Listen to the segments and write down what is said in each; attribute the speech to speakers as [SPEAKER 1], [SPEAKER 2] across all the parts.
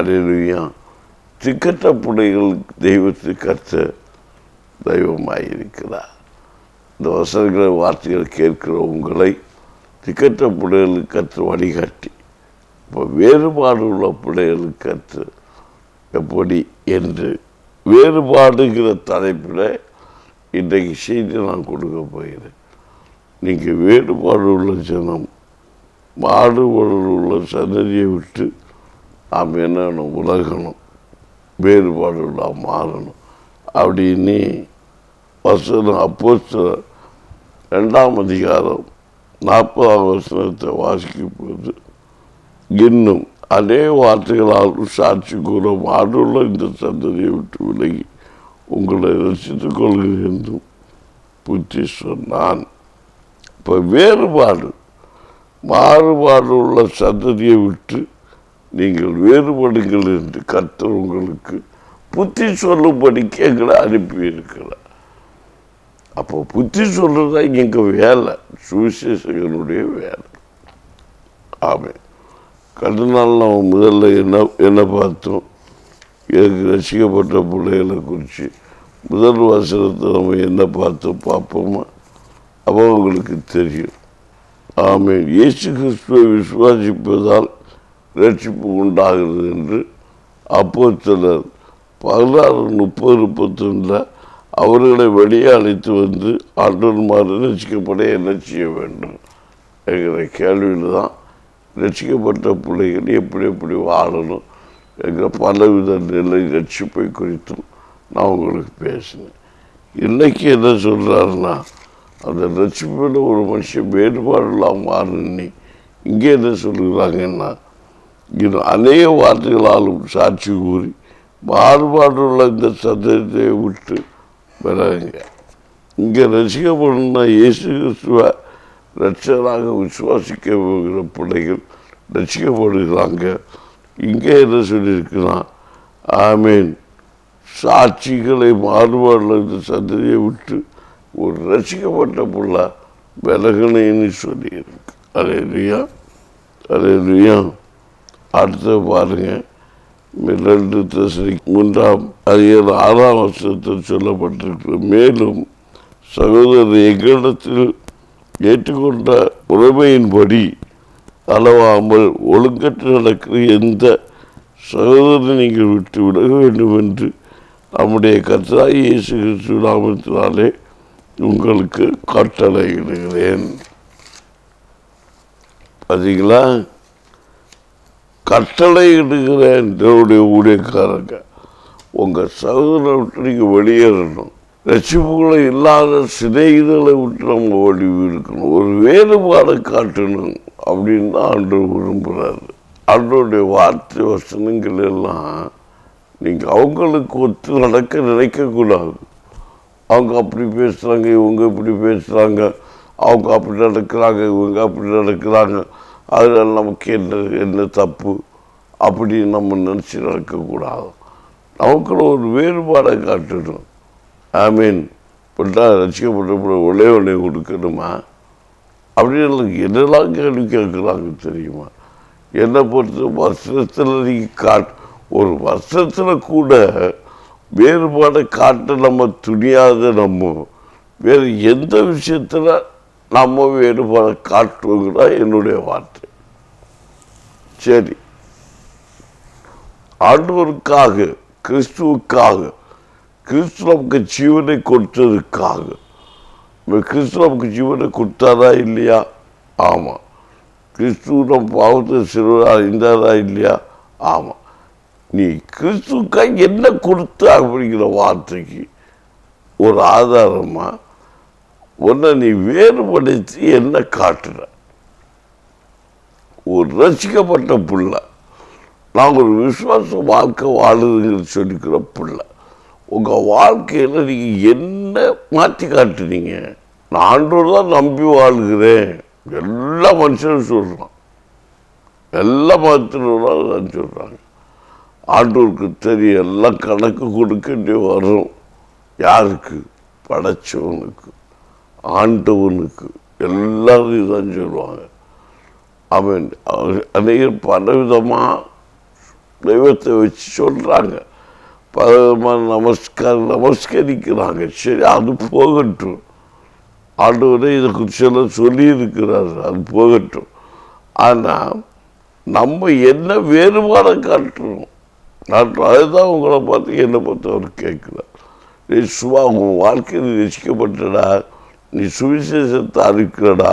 [SPEAKER 1] அலையிலுயா திக்கற்ற பிள்ளைகளுக்கு தெய்வத்தை கற்ற தெய்வமாயிருக்கிறார். இந்த வசனங்களை வார்த்தைகள் கேட்கிற உங்களை திக்கற்ற பிள்ளைகளுக்கு கற்று வழிகாட்டி. இப்போ வேறுபாடு உள்ள பிள்ளைகளுக்கு கற்று எப்படி என்று வேறுபாடுங்கிற தலைப்பில் இன்றைக்கு செய்தி நான் கொடுக்க போகிறேன். நீங்கள் வேறுபாடு உள்ள ஜனம் மாறுபாடு உள்ள சந்ததியை விட்டு நாம் என்ன உலகணும் வேறுபாடுகளாக மாறணும். அப்படின்னு வசனம் அப்போ ரெண்டாம் அதிகாரம் நாற்பதாம் வசனத்தை வாசிக்கும் போது இன்னும் அதே வார்த்தைகளால் சாட்சி கூற மாடுள்ள இந்த சந்ததியை விட்டு விலகி உங்களை ரசித்துக் கொள்கிறேன் என்றும் புத்தி சொன்னான். இப்போ வேறுபாடு மாறுபாடு உள்ள சந்ததியை விட்டு நீங்கள் வேறுபடுங்கள் என்று கர்த்தர் உங்களுக்கு புத்தி சொல்லும்படிக்கு எங்களை அனுப்பியிருக்கிறார் அப்போ புத்தி சொல்றதா இங்கே வேலை சுவிசேஷகனுடைய வேலை. ஆமே கடந்த நாள் நம்ம முதல்ல என்ன என்ன பார்த்தோம்? எனக்கு ரசிக்கப்பட்ட பிள்ளைகளை குறித்து முதல் வசனத்தை நம்ம என்ன பார்த்தோம்? பார்ப்போமா? அவங்களுக்கு உங்களுக்கு தெரியும். ஆமே இயேசு கிறிஸ்துவை விசுவாசிப்பதால் ரட்சிப்பு உண்டாகிறது என்று அப்போ சிலர் பதினாறு முப்பது முப்பத்தொன்னில் அவர்களை வெளியே அழைத்து வந்து ஆண்டவன்மார் ரசிக்கப்பட என்ன செய்ய வேண்டும் என்கிற கேள்வியில் தான் ரசிக்கப்பட்ட பிள்ளைகள் எப்படி எப்படி வாழணும் என்கிற பலவித நிலை ரட்சிப்பை குறித்தும் நான் உங்களுக்கு பேசினேன். இன்றைக்கி என்ன சொல்கிறாருன்னா அந்த ரட்சிப்பில் ஒரு மனுஷன் வேறுபாடு இல்லாமல் மாறினி இங்கே என்ன சொல்கிறாங்கன்னா இது அநேக வார்த்தைகளாலும் சாட்சி கூறி மாறுபாடுள்ள இந்த சந்தேகத்தை விட்டு வராங்க இங்கே ரசிக்கப்படணும்னா இயேசு கிறிஸ்துவ ரட்சகராக விசுவாசிக்க போகிற பிள்ளைகள் ரசிக்கப்படுகிறாங்க. இங்கே என்ன சொல்லியிருக்குன்னா ஆமீன். சாட்சிகளை மாறுபாடுள்ள இந்த சந்ததியை விட்டு ஒரு ரசிக்கப்பட்ட புள்ள விலகணைன்னு சொல்லியிருக்கு. அதே இல்லையா அதே அடுத்து பாருங்கள் ரெண்டு தசரி மூன்றாம் அதிகார ஆறாம் வருஷத்தில் சொல்லப்பட்டிருக்கு. மேலும் சகோதரர் எங்களிடத்தில் ஏற்றுக்கொண்ட உரிமையின்படி அளவாமல் ஒழுங்கற்று நடக்கிற எந்த சகோதரனை நீங்கள் விட்டு விலக வேண்டும் என்று நம்முடைய கர்த்தராய் இயேசு கிறிஸ்து நாமத்தினாலே உங்களுக்கு கட்டளையிடுகிறேன். பார்த்தீங்களா? கட்டளை இடுகிறேன் என்னுடைய ஊழியக்காரங்க. உங்கள் சகோதரை விட்டு நீங்கள் வெளியேறணும். ரசிப்புகளை இல்லாத சிதைகளை விட்டு நம்ம ஓடி இருக்கணும். ஒரு வேறுபாடு காட்டணும் அப்படின்னு தான் அன்று விரும்புகிறாரு ஆண்டோடைய வார்த்தை வசனங்கள் எல்லாம் நீங்கள் அவங்களுக்கு ஒத்து நடக்க நினைக்கக்கூடாது. அவங்க அப்படி பேசுகிறாங்க இவங்க இப்படி பேசுகிறாங்க அவங்க அப்படி நடக்கிறாங்க இவங்க அப்படி நடக்கிறாங்க. அதில் நமக்கு என்ன என்ன தப்பு? அப்படின்னு நம்ம நினச்சி நடக்கக்கூடாது. நமக்குள்ள ஒரு வேறுபாடை காட்டணும். ஐ மீன் பட்டா ரசிக்கப்பட்ட ஒளே ஒன்றே கொடுக்கணுமா? அப்படின்னு என்னெல்லாம் கேள்வி கேட்குறாங்க தெரியுமா? என்னை பொறுத்த வருஷத்தில் நீங்கள் காட் ஒரு வருஷத்தில் கூட வேறுபாடை காட்ட நம்ம துணியாத நம்ம வேறு எந்த விஷயத்தில் நம்ம வேறுபாடை காட்டுவோங்கிறா என்னுடைய வார்த்தை. சரி. ஆண்டவருக்காக கிறிஸ்துவுக்காக கிறிஸ்து நமக்கு ஜீவனை கொடுத்ததுக்காக இந்த கிறிஸ்து நமக்கு ஜீவனை கொடுத்தாரா இல்லையா? ஆமாம் கிறிஸ்துவம் நம் பாவத்தை சிறுவரா இருந்தாரா இல்லையா? ஆமாம் நீ கிறிஸ்துக்காக என்ன கொடுத்த அப்படிங்கிற வார்த்தைக்கு ஒரு ஆதாரமாக உன்னை நீ வேறுபடுத்தி என்ன காட்டுற? ஒரு ரசிக்கப்பட்ட பிள்ளை. நான் ஒரு விசுவாச வாழ்க்கை வாழுதுன்னு சொல்லிக்கிற பிள்ளை. உங்கள் வாழ்க்கையில் நீங்கள் என்ன மாற்றி காட்டுனீங்க? நான் ஆண்டோர் தான் நம்பி வாழ்கிறேன். எல்லா மனுஷனும் சொல்கிறான் எல்லா மதத்தினரும் சொல்கிறாங்க ஆண்டோருக்கு தெரியும் எல்லாம் கணக்கு கொடுக்க வேண்டிய வரும். யாருக்கு? படைச்சவனுக்கு. ஆண்டவனுக்கு. எல்லாரும் இதான் சொல்லுவாங்க. அவன் அநேகர் பலவிதமாக தெய்வத்தை வச்சு சொல்கிறாங்க பலவிதமான நமஸ்காரம் நமஸ்கரிக்கிறாங்க. சரி அது போகட்டும். ஆண்டவரே இதை குறிச்செல்லாம் சொல்லியிருக்கிறார் அது போகட்டும். ஆனால் நம்ம என்ன வேறுபாடை காட்டுறோம்? காட்டுறோம் அதுதான் உங்களை பார்த்து என்னை பார்த்து அவர் கேட்குறார். நீ சும்மா உன் வாழ்க்கையில் ரசிக்கப்பட்டடா நீ சுவிசேஷத்தை அறிக்கிறடா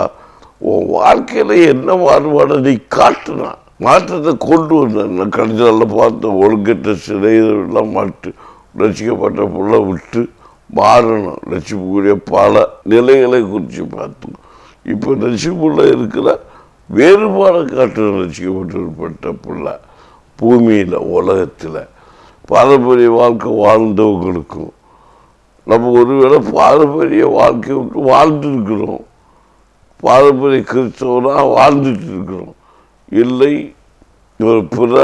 [SPEAKER 1] உன் வாழ்க்கையில் என்ன மாறுபாடு? நீ காட்டுனா. மாற்றத்தை கொண்டு வந்த கடிதத்தில் பார்த்த ஒழுங்கற்ற சிலையெல்லாம் மாட்டு ரசிக்கப்பட்ட புள்ள விட்டு மாறணும். ரசிப்புக்குரிய பல நிலைகளை குறித்து பார்த்தோம் இப்போ ரசிப்புள்ள இருக்கிற வேறுபாடு காட்டு ரசிக்கப்பட்டிருப்பட்ட பிள்ளை பூமியில் உலகத்தில். பாரம்பரிய வாழ்க்கை வாழ்ந்தவங்களுக்கும் நம்ம ஒருவேளை பாரம்பரிய வாழ்க்கை விட்டு வாழ்ந்துருக்கிறோம். பாரம்பரிய கிறிஸ்தவனாக வாழ்ந்துட்டு இருக்கிறோம் இல்லை ஒரு பிற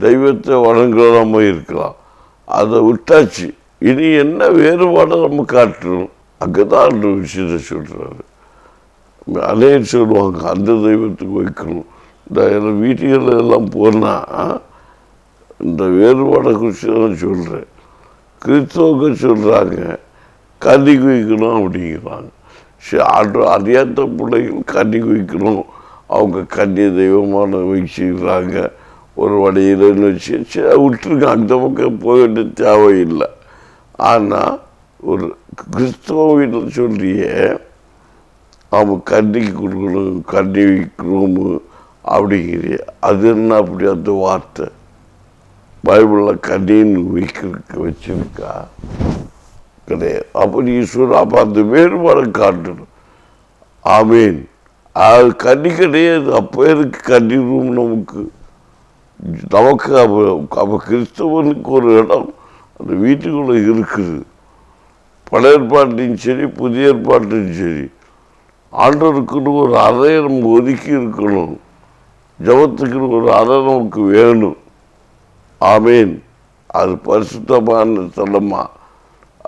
[SPEAKER 1] தெய்வத்தை வணங்குறோம இருக்கலாம். அதை விட்டாச்சு. இனி என்ன வேறுபாடை நம்ம காட்டுறோம் அங்கே தான் அந்த விஷயத்தை சொல்கிறாரு அலைய சொல்லுவாங்க அந்த தெய்வத்துக்கு வைக்கணும். இந்த எல்லாம் எல்லாம் போனால் இந்த வேறுபாடை குறித்து தான் சொல்கிறேன் கிறிஸ்தவங்க சொல்கிறாங்க கன்னி வைக்கணும் அப்படிங்கிறாங்க. அறியாத பிள்ளைகள் கன்னி குவிக்கணும். அவங்க கன்னி தெய்வமான வச்சுக்கிறாங்க ஒரு வழியிலன்னு வச்சு சரி விட்டுருங்க அந்த பக்கம் போக வேண்டிய தேவையில்லை. ஆனால் ஒரு கிறிஸ்தவ வீட்டில் சொல்லியே அவன் கன்னிக்கு கொடுக்கணும் கன்னி வைக்கணும் அப்படிங்கிற அது என்ன அப்படி அந்த வார்த்தை? பைபிளில் கண்ணின்னு வைக்க வச்சிருக்கா? கிடையாது அப்படி ஈஸ்வரா பார்த்து அப்போ அந்த காட்டணும். ஆமீன். அது கண்ணி கிடையாது. அப்போ எதுக்கு நமக்கு? நமக்கு அப்போ அப்போ கிறிஸ்தவனுக்கு ஒரு இடம் அந்த வீட்டுக்குள்ளே இருக்குது. பழைய ஏற்பாட்டையும் சரி புதிய ஏற்பாட்டையும் சரி. ஆண்டவருக்குன்னு ஒரு அறையை நம்ம ஒதுக்கி இருக்கணும். ஜபத்துக்குன்னு ஒரு அறை நமக்கு வேணும். ஆமீன். அது பரிசுத்தமான ஸ்தலமா?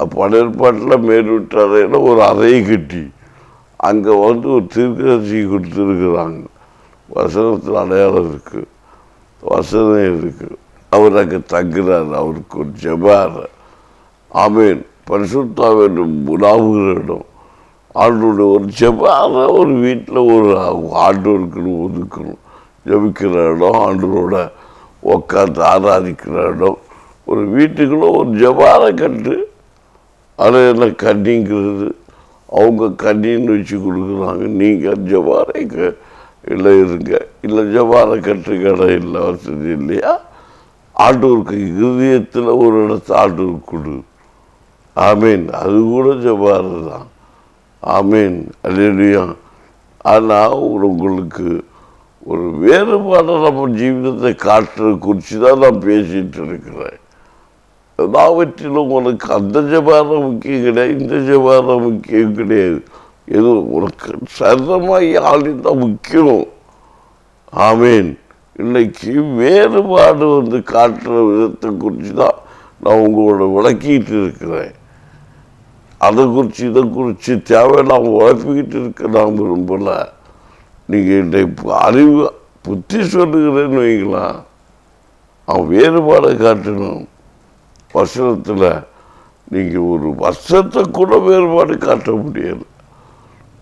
[SPEAKER 1] பழைய ஏற்பாட்டில் அறையில் ஒரு அறை கட்டி அங்கே வந்து ஒரு தீர்க்கதரிசி கொடுத்துருக்குறாங்க. வசனத்தில் அடையாளம் இருக்குது வசனம் இருக்குது அவர் அங்கே தங்குறார் அவருக்கு ஒரு ஜபார். ஆமீன். பரிசுத்தாவின் உலாவுகிற இடம் ஆண்டோட ஒரு ஜபார ஒரு வீட்டில் ஒரு ஆண்டோருக்குன்னு ஒதுக்கணும். ஜபிக்கிற இடம் ஆண்டோரோட உட்காந்து ஆராதிக்கிற இடம் ஒரு வீட்டுக்குள்ளே ஒரு ஜபாரை கட்டு அதில் என்ன கண்ணிங்கிறது? அவங்க கன்னின்னு வச்சு கொடுக்குறாங்க. நீங்கள் ஜபாரைக்கு இல்லை இருங்க. இல்லை ஜவாரை கட்டு இல்லை வசதி இல்லையா? ஆண்டூருக்கு இருதயத்தில் ஒரு இடத்த ஆண்டூருக்கு கொடு. ஆமீன். அது கூட ஜபாரு தான். ஆமீன். அல்லையா ஆனால் உங்களுக்கு ஒரு வேறுபாடு நம்ம ஜீவிதத்தை காட்டுறது குறித்து தான் நான் பேசிகிட்டு இருக்கிறேன். எல்லாவற்றிலும் உனக்கு அந்த ஜபாரம் முக்கியம் கிடையாது இந்த ஜபாரம் முக்கியம் கிடையாது. எது உனக்கு சரமாகி ஆளிதான் முக்கியம். ஆமீன். இன்னைக்கு வேறுபாடு வந்து காட்டுற விதத்தை குறித்து தான் நான் உங்களோட விளக்கிட்டு இருக்கிறேன். அதை குறித்து இதை குறித்து தேவையில்லாம உழப்பிக்கிட்டு இருக்க நான் விரும்பல. நீங்கள் இன்றைக்கு அறிவு புத்தி சொல்லுகிறேன்னு வைங்களேன். அவன் வேறுபாடை காட்டணும். வசனத்தில் நீங்கள் ஒரு வருஷத்தை கூட வேறுபாடு காட்ட முடியலை.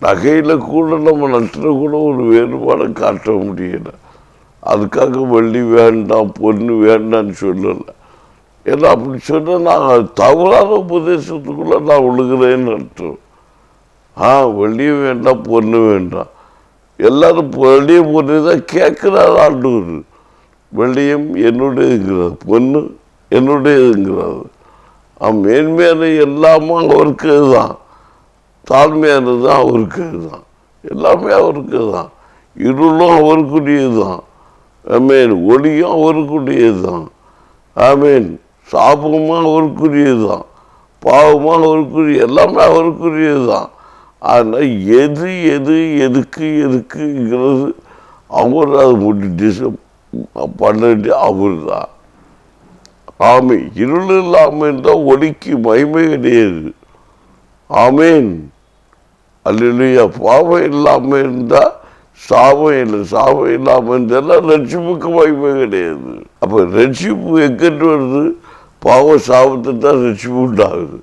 [SPEAKER 1] நகையில் கூட நம்ம நட்டில் கூட ஒரு வேறுபாடை காட்ட முடியலை. அதுக்காக வெள்ளி வேண்டாம் பொண்ணு வேண்டாம்னு சொல்லலை. ஏன்னா அப்படி சொன்னால் நான் தவறான உபதேசத்துக்குள்ளே நான் விழுகிறேன்னு அர்த்தம். ஆ வெள்ளியும் வேண்டாம் பொண்ணு வேண்டாம். எல்லாரும் வெள்ளியும் பொண்ணு தான் கேட்குறாரு ஆண்டவர். வெள்ளியும் என்னுடையதுங்கிறது பொண்ணு என்னுடையதுங்கிறது மேன்மையான எல்லாமும் அவருக்கு தான் தாழ்மையானது தான் அவருக்கு தான் எல்லாமே அவருக்கு தான் இருளும் அவருக்குரியது தான் ஆமீன். ஒளியும் அவருக்குரியது தான் ஆமீன். சாபமும் அவருக்குரியது தான் பாவமாக அவருக்குரிய எல்லாமே அவருக்குரியது தான் ஆனால் எது எது எதுக்கு எதுக்குங்கிறது அவர் அது முடி பண்ண பண்ணிட்டு அவர் தான் ஆமை இருள் இல்லாமல் இருந்தால் ஒளிக்கு மகிமை கிடையாது ஆமேன். அல்லையா பாவம் இல்லாமல் இருந்தால் சாபம் இல்லை சாபம் இல்லாமல் இருந்தாலும் ரட்சிப்புக்கு மகிமை கிடையாது அப்போ ரட்சிப்பு எங்கிட்டு வருது? பாவ சாபத்தை தான் ரட்சிப்பு உண்டாகுது.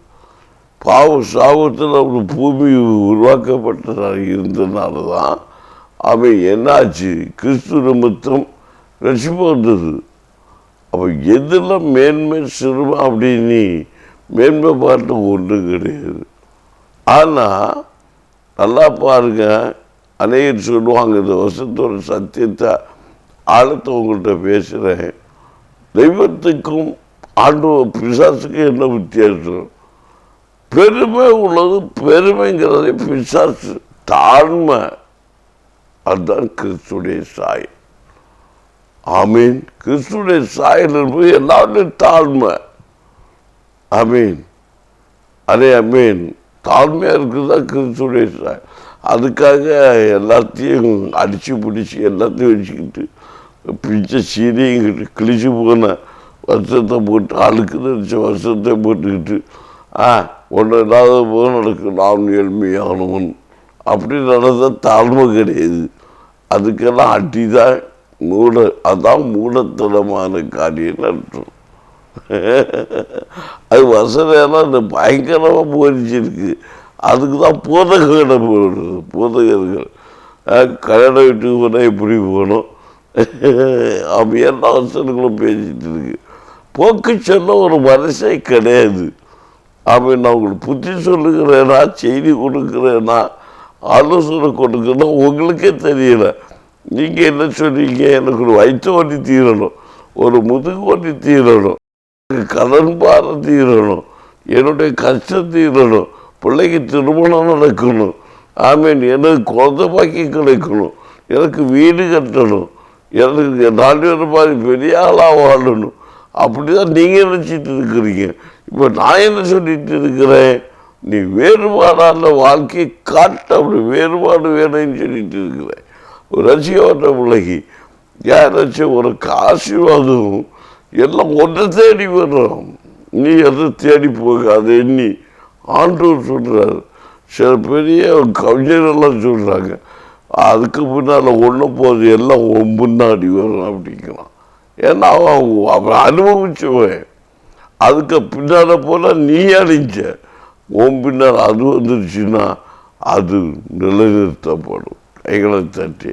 [SPEAKER 1] பாவ சாபத்தில் ஒரு பூமி உருவாக்கப்பட்டதாக இருந்ததுனால தான் அவன் என்னாச்சு? கிறிஸ்து நிமித்தம் ரட்சிப்பு வந்தது. அப்போ எதில் மேன்மை சிறுமை அப்படின்னு மேன்மை பாட்டு ஒன்று கிடையாது. ஆனால் நல்லா பாருங்க அநேகர் சொல்லுவாங்க இந்த வருஷத்தோட சத்தியத்தை ஆழத்தை உங்கள்கிட்ட பேசுகிறேன் தெய்வத்துக்கும் ஆண்டு பிசாசுக்கும் என்ன வித்தியாசம்? பெருமை உள்ளது பெருமைங்கிறது பிசாசு தாழ்மை. அதுதான் கிறிஸ்துடைய சாய் ஆமீன். கிறிஸ்துடைய சாயல் என்பது எல்லாருடைய தாழ்மை. ஆமீன். அதே அமீன் தாழ்மையாக இருக்குதா கிறிஸ்துடைய சாயல். அதுக்காக எல்லாத்தையும் அடித்து பிடிச்சி எல்லாத்தையும் வச்சுக்கிட்டு பிச்சை சீரையும் கிழிச்சு போன வருஷத்தை போட்டு அழுக்கு நினச்ச வருஷத்தை போட்டுக்கிட்டு ஆ ஒன்று இல்லாத போது நடக்கு நான் ஏழ்மையானவன். அப்படி நடந்த தாழ்மை கிடையாது. அதுக்கெல்லாம் அட்டி தான் மூட அதான் மூடத்தனமான காரியம் அர்த்தம் அது வசதியெல்லாம் இந்த பயங்கரமாக போயிடுச்சிருக்கு அதுக்கு தான் போதகர்களை போடுறது போதகர்கள். கல்யாண வீட்டுக்கு போனால் எப்படி போகணும். அப்படி எல்லா வசனங்களும் பேசிகிட்டு இருக்கு. போக்கு சொன்ன ஒரு மனசே கிடையாது. அவன் நான் உங்களுக்கு புத்தி சொல்லுகிறேனா செய்தி கொடுக்குறேனா ஆலோசனை கொடுக்குறேன்னா உங்களுக்கே தெரியலை. நீங்கள் என்ன சொன்னீங்க? எனக்கு ஒரு வயிற்று வண்டி தீரணும். ஒரு முதுகு வண்டி தீரணும். எனக்கு கடன் பாரம் தீரணும். என்னுடைய கஷ்டம் தீரணும். பிள்ளைக்கு திருமணம் நடக்கணும். ஆமீன் எனக்கு குழந்தை பாக்கி கிடைக்கணும். எனக்கு வீடு கட்டணும். எனக்கு நாலு பேர் மாதிரி பெரிய ஆளாக வாழணும். அப்படி தான் நீங்கள் நினச்சிட்டு இருக்கிறீங்க. இப்போ நான் என்ன சொல்லிட்டு இருக்கிறேன்? நீ வேறுபாடான வாழ்க்கையை காட்ட. அப்படி வேறுபாடு வேணும்னு சொல்லிட்டு இருக்கிறேன். ரசியோட உலகி யாராச்சும் ஒரு ஆசீர்வாதம் எல்லாம் ஒன்றை தேடி வர்றோம். நீ எதை தேடி போகாது எண்ணி ஆண்டவர் சொல்கிறாரு சில பெரிய கவிஞரெல்லாம் சொல்கிறாங்க அதுக்கு பின்னால் ஒன்று போது எல்லாம் முன்னாடி வரும் அப்படிங்கிறான். ஏன்னா அவன் அவன் அனுபவிச்சுவன். அதுக்கு பின்னால் போனால் நீ அழிஞ்ச. உன் பின்னால் அது வந்துருச்சுன்னா அது நிலைநிறுத்தப்படும். எங்களை தட்டி.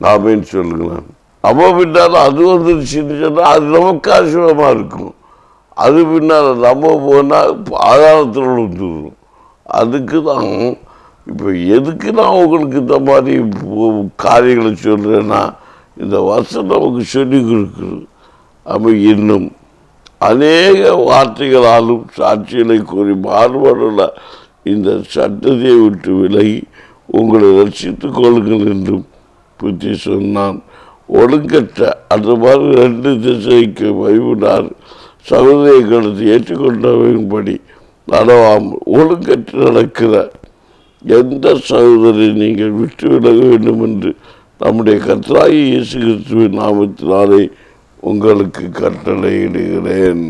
[SPEAKER 1] நாமேன்னு சொல்லுங்களேன் நம்ம பின்னால் அது வந்துருச்சுன்னு சொன்னால் அது நமக்கு ஆசிரமாக இருக்கும். அது பின்னால் நம்ம போனால் ஆதாரத்தில் வந்துடும் அதுக்கு தான் இப்போ எதுக்கு நான் உங்களுக்கு இந்த மாதிரி காரியங்களை சொல்கிறேன்னா இந்த வருஷம் நமக்கு சொல்லி கொடுக்குது அப்போ இன்னும் அநேக வார்த்தைகளாலும் சாட்சிகளை கூறி மாறுபாடுள்ள இந்த சட்டத்தை விட்டு விலகி உங்களை ரசித்து கொள்ளுங்கள் என்று புத்தி சொன்னான். ஒழுங்கற்ற அந்த மாதிரி ரெண்டு திசைக்கு வைவினார் சகோதரிய கருத்தை ஏற்றுக்கொண்டவையின்படி நடவாமல் ஒழுங்கற்று நடக்கிற எந்த சகோதரி நீங்கள் விட்டு விலக வேண்டும் என்று நம்முடைய கர்த்தராகி இயேசு கிறிஸ்துவின் நாமத்தினாலே உங்களுக்கு கட்டளையிடுகிறேன்.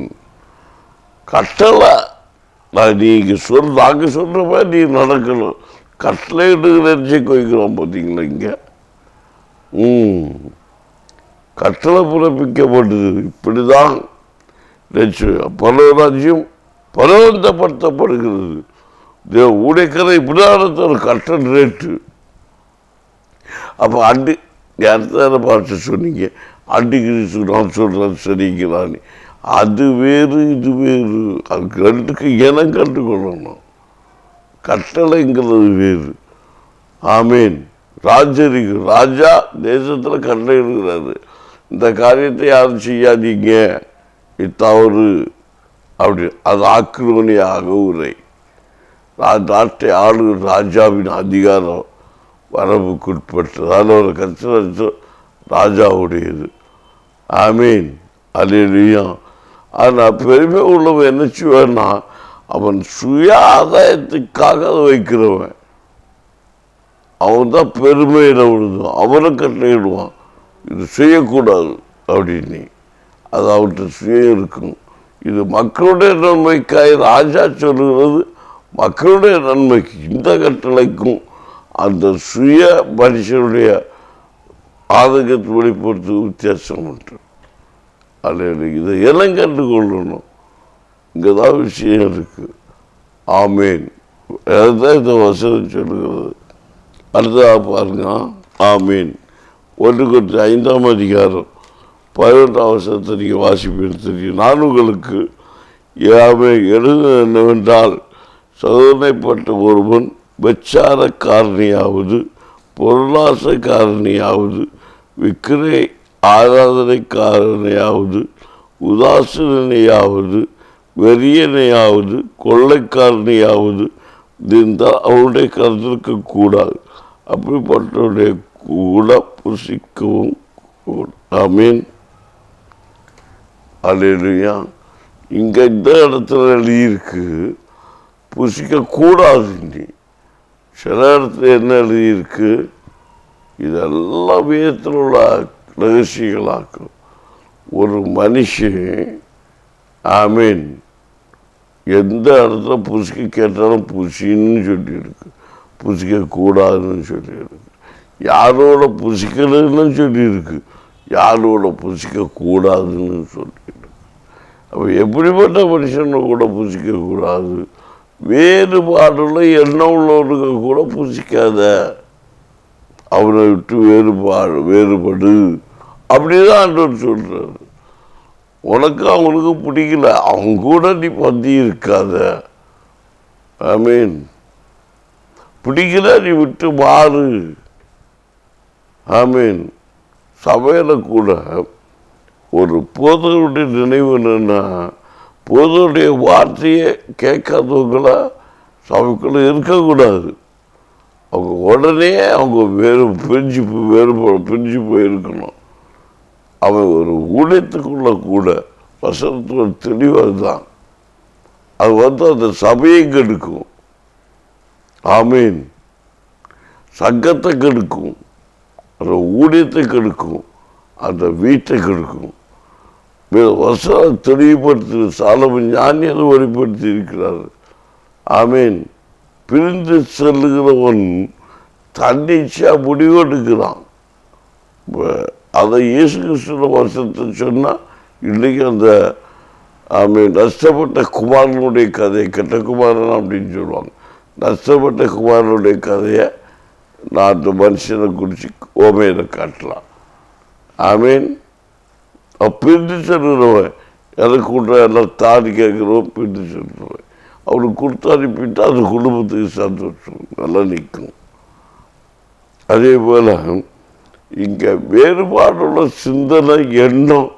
[SPEAKER 1] கட்டளை. நான் நீங்க சொல் நாங்கள் சொல்கிற மாதிரி நீ நடக்கணும். கட்டளை இடுகிறேன்னு கொய்க்கிறோம் பார்த்தீங்களா இங்கே? ம். கட்டளை பிறப்பிக்கப்பட்டது. இப்படிதான் பரவராஜ்யம் பலவந்தப்படுத்தப்படுகிறது. தேவ ஊழியக்கரை இப்படிதான் ஒரு கட்டண ரேட்டு. அப்போ அண்டு யார்த்தான பார்த்து சொன்னீங்க. அண்டி கிறிஸ்து நான் சொல்கிறேன் சரிங்களான்னு அது வேறு இது வேறு. அதுக்கு ரெண்டுக்கு இனம் கண்டுகொள்ளணும். கட்டளைங்கிறது வேறு ஆமீன். ராஜரிக்கு ராஜா தேசத்தில் கட்டளை இருக்கிறாரு இந்த காரியத்தை யாரும் செய்யாதீங்க. இத்தவறு அப்படி அது ஆக்கிரமணியாக உரை. நாட்டை ஆளுகிற ராஜாவின் அதிகாரம் வரவுக்குட்பட்டதால் ஒரு கருத்து ராஜாவுடையது. ஆமீன். அலையிலையும் ஆனால் பெருமை உள்ளவன் என்ன செய்வேன்னா அவன் சுய ஆதாயத்துக்காக அதை வைக்கிறவன். அவன் தான் பெருமையிட விழுதும் அவனை கட்டளையிடுவான் இது செய்யக்கூடாது அப்படின்னு. அது அவர்கிட்ட சுயம் இருக்கும். இது மக்களுடைய நன்மைக்காய் ராஜா சொல்லுகிறது. மக்களுடைய நன்மைக்கு இந்த கட்டளைக்கும் அந்த சுய மனுஷனுடைய ஆதங்கத்தை வெளிப்படுத்து வித்தியாசம் உண்டு. அதில் இதை எல்லாம் கண்டுகொள்ளணும். இங்கே தான் விஷயம் இருக்குது ஆமீன் அதுதான் இந்த வசனம் சொல்லுகிறது அடுத்ததாக பாருங்க ஆமீன் ஒன்று கொஞ்சம் ஐந்தாம் அதிகாரம் பதினெட்டாம் வசனத்தை நீங்கள் வாசிப்பீர்கள் தெரியும் நான் உங்களுக்கு யாமே எழுது என்னவென்றால் சோதனைப்பட்ட ஒருவன் வெச்சார காரணியாவது பொருளாச காரணியாவது விக்கிரை ஆராதனை காரணியாவது உதாசனையாவது வெறியனையாவது கொள்ளைக்காரனையாவது இருந்தால் அவருடைய கருத்திருக்க கூடாது. அப்படிப்பட்டவருடைய கூட புசிக்கவும் ஆமீன். அலையிலையா இங்கே இந்த இடத்துல எழுதியிருக்கு புசிக்கக்கூடாது நீ. சில இடத்துல என்ன எழுதியிருக்கு இதெல்லாம் விதத்தில் உள்ள ரகசியங்களாக்கும் ஒரு மனுஷன் ஆமீன். எந்த இடத்துல புசிக்க கேட்டாலும் புசின்னு சொல்லியிருக்கு. புசிக்க கூடாதுன்னு சொல்லியிருக்கு. யாரோட புசிக்கணும்னு சொல்லியிருக்கு. யாரோட புசிக்க கூடாதுன்னு சொல்லியிருக்கு. அப்போ எப்படிப்பட்ட மனுஷனை கூட புசிக்க கூடாது? வேறுபாடுள்ள எண்ணம் உள்ளவனுக்கு கூட புசிக்காத. அவனை விட்டு வேறுபாடு வேறுபடு. அப்படிதான் ஆண்டவர் சொல்றாரு. உனக்கு அவனுக்கு பிடிக்கல. அவங்க கூட நீ பந்தி இருக்காத ஐ மீன் பிடிக்கல நீ விட்டு மாறு. ஐ மீன் சமையல கூட ஒரு போதனுடைய நினைவு என்னென்னா போதனுடைய வார்த்தையை கேட்காதவங்களா சபைக்குள்ள இருக்கக்கூடாது. அவங்க உடனே அவங்க வேறு பிரிஞ்சு வேறு பிரிஞ்சு போயிருக்கணும். அவன் ஒரு ஊழியத்துக்குள்ள கூட வசனத்தோட தெளிவாக தான் அது வந்து அந்த சபையை கெடுக்கும். ஆமீன். சங்கத்தை கெடுக்கும். அந்த ஊழியத்தை கெடுக்கும். அந்த வீட்டை கெடுக்கும். வசனம் தெளிவுபடுத்தி சாலமன் ஞானி அதை வெளிப்படுத்தி இருக்கிறார். ஆமீன். பிரிந்து செல்லுகிறவன் தன்னிச்சையாக முடிவெடுக்கிறான். அதை இயேசு கிறிஸ்துவ வருஷத்தை சொன்னால் இன்றைக்கி அந்த ஐ மீன் நஷ்டப்பட்ட குமாரனுடைய கதையை கெட்ட குமாரன் அப்படின்னு சொல்லுவாங்க. நஷ்டப்பட்ட குமாரனுடைய கதையை நான் அந்த மனுஷனை குறித்து ஓமையில் காட்டலாம். ஐ மீன் பிரிந்து சொல்லுறவன் எனக்கு கொடுற எல்லாம் தாடி கேட்குறோம் பிரிந்து சொல்லுவேன் அவனுக்கு கொடுத்து அனுப்பிட்டு அது குடும்பத்துக்கு சந்தோஷம் நல்லா நிற்கும். அதே போல் இங்கே வேறுபாடுள்ள சிந்தனை எண்ணம்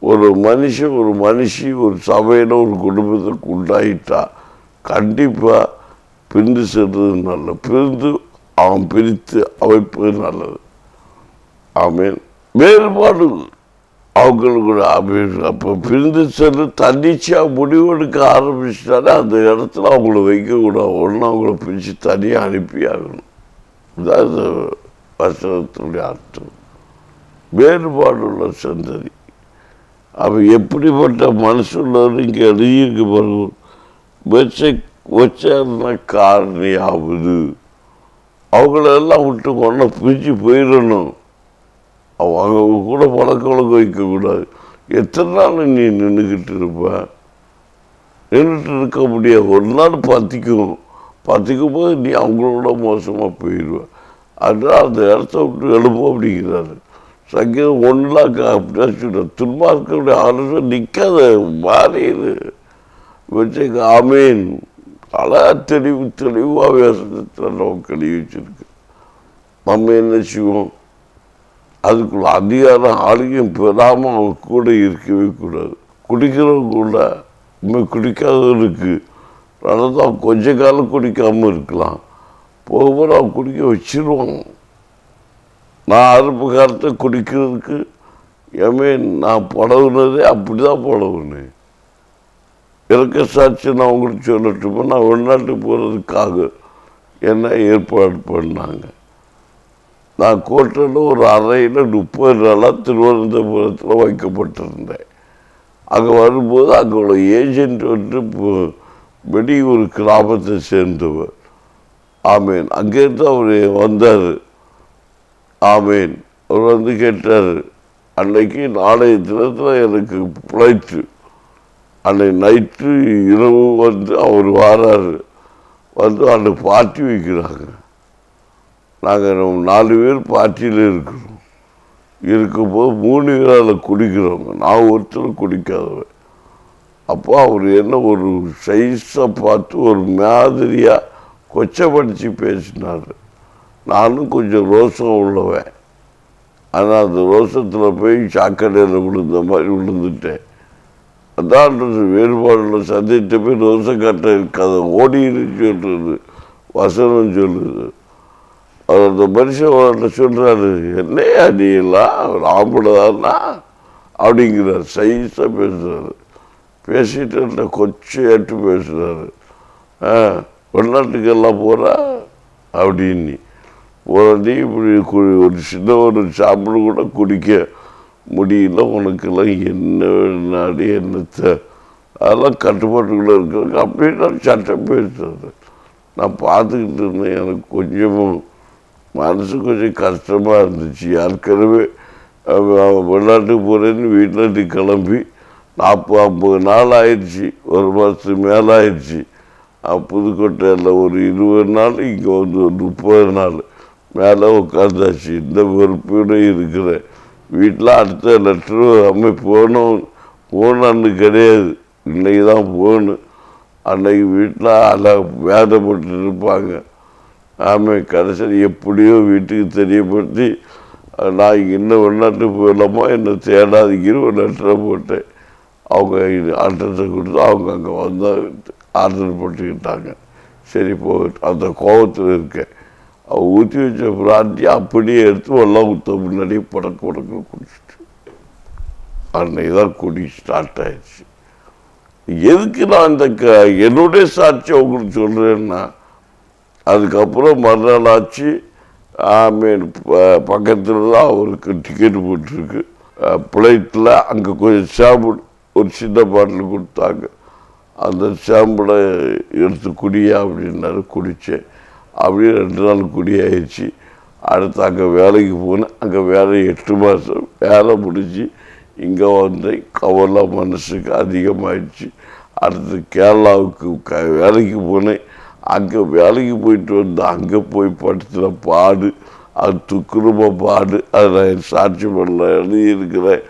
[SPEAKER 1] ஒரு மனுஷன் ஒரு மனுஷி ஒரு சபையில் ஒரு குடும்பத்துக்கு உண்டாயிட்டா கண்டிப்பாக பிரிந்து செல்வது நல்லது. பிரிந்து அவன் பிரித்து அமைப்பது நல்லது. ஆமீன். வேறுபாடு அவங்களுக்கு அப்போ பிரிந்து சென்று தன்னிச்சையாக முடிவெடுக்க ஆரம்பிச்சிட்டாலே அந்த இடத்துல அவங்கள வைக்கக்கூடாது. ஒன்று அவங்கள பிரித்து தனியாக அனுப்பி ஆகணும் இதான் வசனத்துடைய அர்த்தம் வேறுபாடுள்ள சந்ததி. அவன் எப்படிப்பட்ட மனசுள்ளவர் இங்கே எழுதியிருக்கு பாருங்கள் வெச்சை வச்சன காரணியாவது அவங்களெல்லாம் விட்டு ஒன்றை பிரித்து போயிடணும். அவங்க கூட பழக்க வழக்கம் வைக்கக்கூடாது. எத்தனை நாள் நீ நின்றுக்கிட்டு இருப்ப? நின்றுட்டு இருக்க முடியாது. ஒரு நாள் பற்றிக்கும் பற்றிக்கும் போது நீ அவங்களோட மோசமாக போயிடுவ. அதனால் அந்த இடத்த விட்டு எழுப்போம் அப்படிங்கிறாரு. சங்கீதம் ஒன்றுலாம் அப்படிதான் சொல்ற துன்மார்க்கனுடைய ஆலோசனை நிற்காத மாறிடு வச்சுக்க ஆமீன். அழகா தெளிவு தெளிவாக வேசத்தில் நமக்கு கழுவி வச்சிருக்கு. நம்ம என்ன செய்வோம்? அதுக்குள்ள அதிகாரம் ஆளுகையும் பெறாமல் அவங்க கூட இருக்கவே கூடாது. குடிக்கிறவங்க கூட இன்னும் குடிக்காதவருக்கு தான் கொஞ்ச காலம் குடிக்காமல் இருக்கலாம். போக குடிக்க வச்சிருவாங்க நான் அறுப்பு காலத்தை குடிக்கிறதுக்கு எமே நான் பழகுனதே அப்படி தான் பழகுனேன் இறக்க சாட்சி நான் உங்களுக்கு சொல்லட்டுமா? நான் வெளிநாட்டு போகிறதுக்காக என்ன ஏற்பாடு பண்ணாங்க? நான் கோட்டையில் ஒரு அறையில் முப்பது நாளாக திருவனந்தபுரத்தில் வைக்கப்பட்டிருந்தேன். அங்கே வரும்போது அங்கே உள்ள ஏஜென்ட் வந்து வெளியூர் கிராமத்தை சேர்ந்தவர். ஆமேன். அங்கேருந்து அவர் வந்தார். ஆமேன். அவர் வந்து கேட்டார் அன்னைக்கு நாளைய தினத்தில் எனக்கு பிழைச்சு அன்னைக்கு நைட்டு இரவு வந்து அவர் வாராரு. வந்து அந்த பார்ட்டி வைக்கிறாங்க. நாங்கள் நாலு பேர் பார்ட்டியில் இருக்கிறோம். இருக்கும்போது மூணு பேர் அதில் குடிக்கிறவங்க. நான் ஒருத்தர் குடிக்காதவன். அப்போ அவர் என்ன ஒரு சைஸை பார்த்து ஒரு மாதிரியாக கொச்சப்படுத்தி பேசினார். நானும் கொஞ்சம் ரோசம் உள்ளவன். ஆனால் அந்த ரோசத்தில் போய் சாக்கடையில் விழுந்த மாதிரி விழுந்துட்டேன். அதான் வேறுபாடில் சந்தித்த போய் ரோஸை கட்ட இருக்காத ஓடின்னு சொல்கிறது வசனம் சொல்லுது அவர் அந்த மனுஷன் அவர்கிட்ட சொல்கிறாரு என்னையா நீ எல்லாம் ஒரு அப்படிங்கிறார். சைஸாக பேசுகிறாரு பேசிட்டு கொச்சு ஏற்று பேசுகிறாரு ஆ. வெளிநாட்டுக்கெல்லாம் போகிறா அப்படின்னு. உடனே இப்படி ஒரு சின்ன ஒரு சாப்பிட கூட குடிக்க முடியல. உனக்கெல்லாம் என்ன நாடு என்னத்தை அதெல்லாம் கட்டுப்பாட்டுக்குள்ளே இருக்கிறது அப்படின்னு நான் சட்டம் பேசுறது. நான் பார்த்துக்கிட்டு இருந்தேன். எனக்கு கொஞ்சமும் மனசு கொஞ்சம் கஷ்டமாக இருந்துச்சு. ஏற்கனவே வெளிநாட்டுக்கு போகிறேன்னு வீட்டில் கிளம்பி நாற்பது ஐம்பது நாள் ஆயிடுச்சு. ஒரு மாதத்துக்கு மேலே ஆயிடுச்சு. புதுக்கோட்டையில் ஒரு இருபது நாள் இங்கே வந்து ஒரு முப்பது நாள். மேலே உட்காந்தாச்சு இந்த வெறுப்போடு இருக்கிறேன் வீட்டில் அடுத்த லெட்ரு அம்மை போகணும் போனான்னு கிடையாது. இன்னைக்கு தான் போகணும். அன்னைக்கு வீட்டில் அல வேதப்பட்டு இருப்பாங்க. ஆமாம் கடைசியில் எப்படியோ வீட்டுக்கு தெரியப்படுத்தி நான் இங்கே இன்னும் வெளிநாட்டு போயிடலாமா என்னை தேடாதீங்கன்னு ஒரு லெட்டரை போட்டேன். அவங்க இது அட்ரஸை கொடுத்து அவங்க அங்கே வந்தால் ஆர்டர் போட்டுக்கிட்டாங்க. சரி போ அந்த கோபத்தில் இருக்கேன் ஊற்றி வச்ச பிராந்தி அப்படியே எடுத்து வெள்ளம் ஊற்ற முன்னாடியே படக்கு படக்கு குடிச்சிட்டு. அன்னைக்கு தான் குடி ஸ்டார்ட் ஆயிடுச்சு. எதுக்கு நான் இந்த க என்னுடைய சாட்சி உங்களுக்கு சொல்கிறேன்னா அதுக்கப்புறம் மறுநாள் ஆச்சு. ஆமீன் பக்கத்தில் தான் அவருக்கு டிக்கெட் போட்டிருக்கு. ஃப்ளைட்டில் அங்கே கொஞ்சம் சாப்பிட் ஒரு சின்ன பாட்டில் கொடுத்தாங்க. அந்த சாம்பலை எடுத்து குடியா அப்படின்னாரு குடித்தேன் அப்படியே ரெண்டு நாள் குடியாயிடுச்சு. அடுத்து அங்கே வேலைக்கு போனேன். அங்கே வேலை எட்டு மாதம். வேலை முடிஞ்சு இங்கே வந்தேன். கவலை மனசுக்கு அதிகமாகிடுச்சு அடுத்து கேரளாவுக்கு க வேலைக்கு போனேன். அங்கே வேலைக்கு போயிட்டு வந்து அங்கே போய் படுத்துகிற பாடு அது துக்குரும பாடு அதை நான் சாட்சி பண்ணல எழுதியிருக்கிறேன்.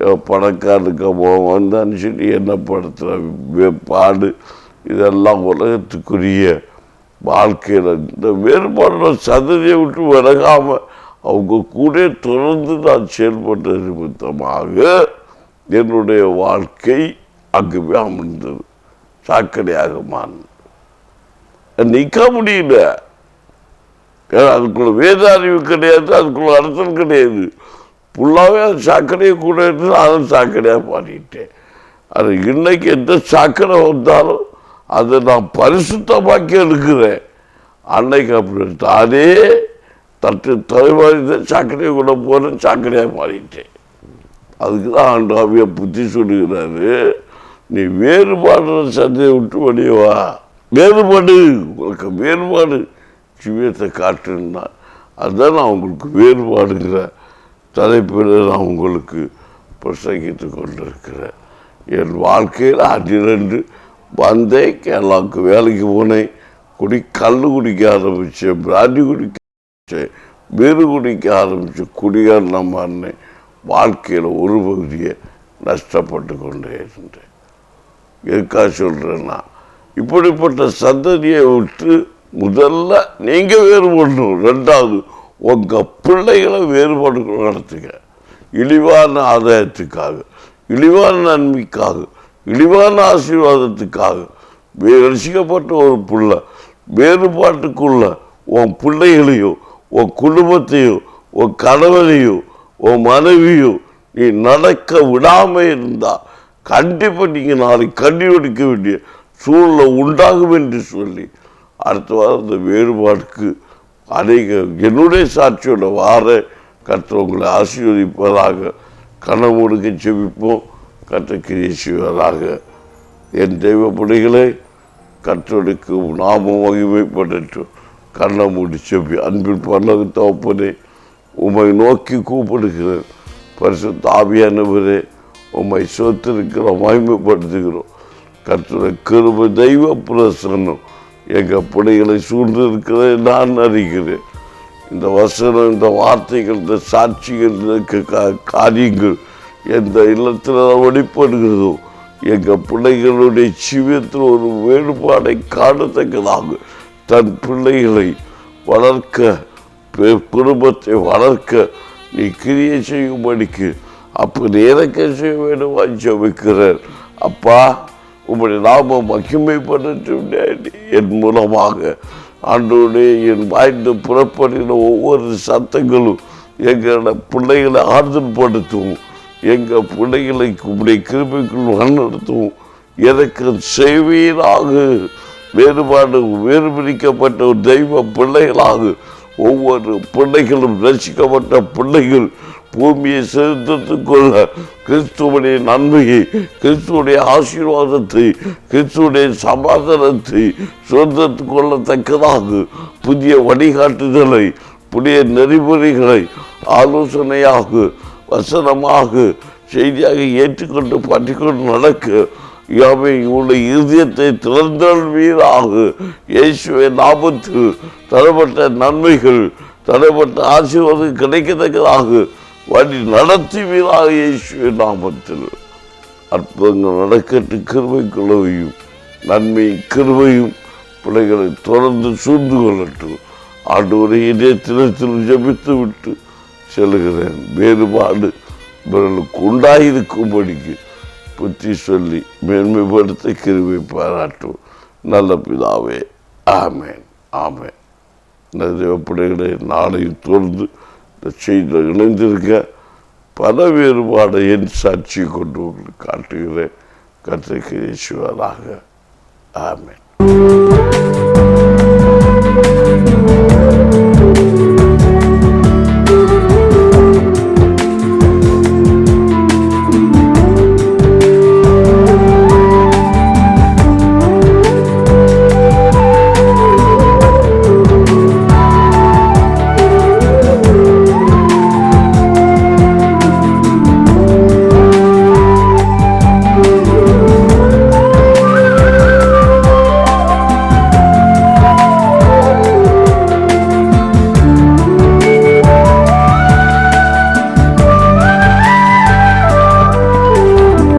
[SPEAKER 1] பணக்காரனுக்கு அவன் வந்தான்னு சொல்லி என்ன படுத்துகிற பாடு. இதெல்லாம் உலகத்துக்குரிய வாழ்க்கையில் இந்த வேறுபாடுல சததியை விட்டு விலகாமல் அவங்க கூட தொடர்ந்து நான் செயல்பட்ட நிமித்தமாக என்னுடைய வாழ்க்கை அங்குவே அமைந்தது. சாக்கடையாக மாறினது. நிற்க முடியல. ஏன்னா அதுக்குள்ள வேத அறிவு கிடையாது அதுக்குள்ள அர்த்தம் கிடையாது. ஃபுல்லாகவே அது சாக்கடையை கூட இருந்து அதை சாக்கடையாக மாறிட்டேன். அது இன்னைக்கு எந்த சாக்கடை வந்தாலும் அதை நான் பரிசுத்தமாக்கி எடுக்கிறேன். அன்னைக்கு அப்படி தானே தட்டு தலைமாறி சாக்கடையை கூட போகிறேன் சாக்கடையாக மாறிட்டேன். அதுக்கு தான் ஆண்டாவிய புத்தி சொல்லுகிறாரு நீ வேறுபாடுற சந்தையை விட்டு வெளியே வா. வேறுபாடு உங்களுக்கு வேறுபாடு. ஜீவியத்தை காட்டுன்னா அதுதான் நான் உங்களுக்கு வேறுபாடுகிறேன். தலைப்பில் நான் உங்களுக்கு பிரசங்கித்து கொண்டிருக்கிறேன் என் வாழ்க்கையில் அன்றிரண்டு வந்தேன் கேரளாவுக்கு வேலைக்கு போனேன். குடி கல் குடிக்க ஆரம்பித்தேன் பிராண்டி குடிக்க ஆரம்பித்தேன் பீரு குடிக்க ஆரம்பித்து குடிகாரனா மாறினேன் வாழ்க்கையில் ஒரு பகுதியை நஷ்டப்பட்டு கொண்டே இருந்தேன். எதுக்காக சொல்கிறேன்னா இப்படிப்பட்ட சந்ததியை விட்டு முதல்ல நீங்கள் வேறுபடணும் ரெண்டாவது உங்கள் பிள்ளைகளை வேறுபாடு நடத்துங்க. இழிவான ஆதாயத்துக்காக இழிவான நன்மைக்காக இழிவான ஆசீர்வாதத்துக்காக. வே- ரசிக்கப்பட்ட ஒரு பிள்ளை வேறுபாட்டுக்குள்ள உன் பிள்ளைகளையோ உன் குடும்பத்தையோ உன் கணவனையோ உன் மனைவியோ நீ நடக்க விடாமல் இருந்தால் கண்டிப்பாக நீங்கள் நாளைக்கு கண்டுபிடிக்க வேண்டிய சூழ்நிலை உண்டாகும் என்று சொல்லி அடுத்த வாரம் இந்த வேறுபாட்டுக்கு அநேக என்னுடைய சாட்சியோட வார கற்றவங்களை ஆசீர்வதிப்பதாக கனமுடுக்க செவிப்போம் கற்ற கிரியை செய்வதாக என் தெய்வ பிள்ளைகளை கற்றோடுக்கு நாம மகிமைப்படட்டும். கண்ணை மூடி செப்பி அன்பில் பல்லக தோப்பனே உம்மை நோக்கி கூப்பிடுகிறேன். பரிசு தாவியானவரே உம்மை சொத்திருக்கிறோம் மகிமைப்படுத்துகிறோம். கற்றுடைய கிருப தெய்வ பிரசனம் எங்கள் பிள்ளைகளை சூழ்ந்திருக்கிறதை நான் அறிகிறேன். இந்த வசனம் இந்த வார்த்தைகள் இந்த சாட்சிகள் கா- காரியங்கள் எந்த இல்லத்தில் வெளிப்படுகிறதோ எங்கள் பிள்ளைகளுடைய ஜீவியத்தில் ஒரு வேறுபாடை காணத்தக்கதாக தன் பிள்ளைகளை வளர்க்க குடும்பத்தை வளர்க்க நீ கிரியை செய்யும்படிக்கு அப்படி இறக்க செய்ய வேண்டும்? ஜபிக்கிறேன் அப்பா உம்முடைய நாம மகிமைப்படட்டும் என் மூலமாக ஆண்டோடே என் வாய்ந்து புறப்படுகிற ஒவ்வொரு சத்தங்களும் எங்களோட பிள்ளைகளை ஆறுதல்படுத்தும். எங்கள் பிள்ளைகளை உம்முடைய கிருமிக்குள் வழிநடத்தும். எனக்கு செய்வீராக வேறுபாடு வேறுபிடிக்கப்பட்ட ஒரு தெய்வ பிள்ளைகளாக ஒவ்வொரு பிள்ளைகளும் ரசிக்கப்பட்ட பிள்ளைகள் பூமியை செலுத்தத்துக் கொள்ள கிறிஸ்துவனுடைய நன்மையை கிறிஸ்துவனுடைய ஆசீர்வாதத்தை கிறிஸ்துவனுடைய சமாதானத்தை சுதந்திரத்துக் கொள்ளத்தக்கதாக புதிய வழிகாட்டுதலை புதிய நெறிமுறைகளை ஆலோசனையாக வசனமாக செய்தியாக ஏற்றுக்கொண்டு பற்றிக்கொண்டு நடக்க யாவை உங்களுடைய இருதயத்தை திறந்தல்வீராக இயேசுவை நாமத்தில் தரப்பட்ட நன்மைகள் தரப்பட்ட ஆசீர்வாதம் கிடைக்கத்தக்கதாக வழி நடத்துவீராக இயேசுவை நாமத்தில். அற்புதங்கள் நடக்கட்டு கிருபை குலவையும் நன்மை கிருபையும் பிள்ளைகளை தொடர்ந்து சூழ்ந்து கொள்ளட்டும். ஆண்டவரை தினத்தில் ஜபித்து விட்டு செல்கிறேன். வேறுபாடு இவர்களுக்கு உண்டாயிருக்கும்படிக்கு புத்தி சொல்லி மேன்மைப்படுத்த கிருவை பாராட்டும். நல்ல பிதாவே ஆமேன் ஆமேன். நிறைய பிள்ளைகளை நாளையும் தொடர்ந்து செய்தியில் இணைந்திருக்க பல வேறுபாடை என் சாட்சி கொண்டு உங்களுக்கு காட்டுகிறேன். கத்திரிக்கை ஈஸ்வராக ஆமென்.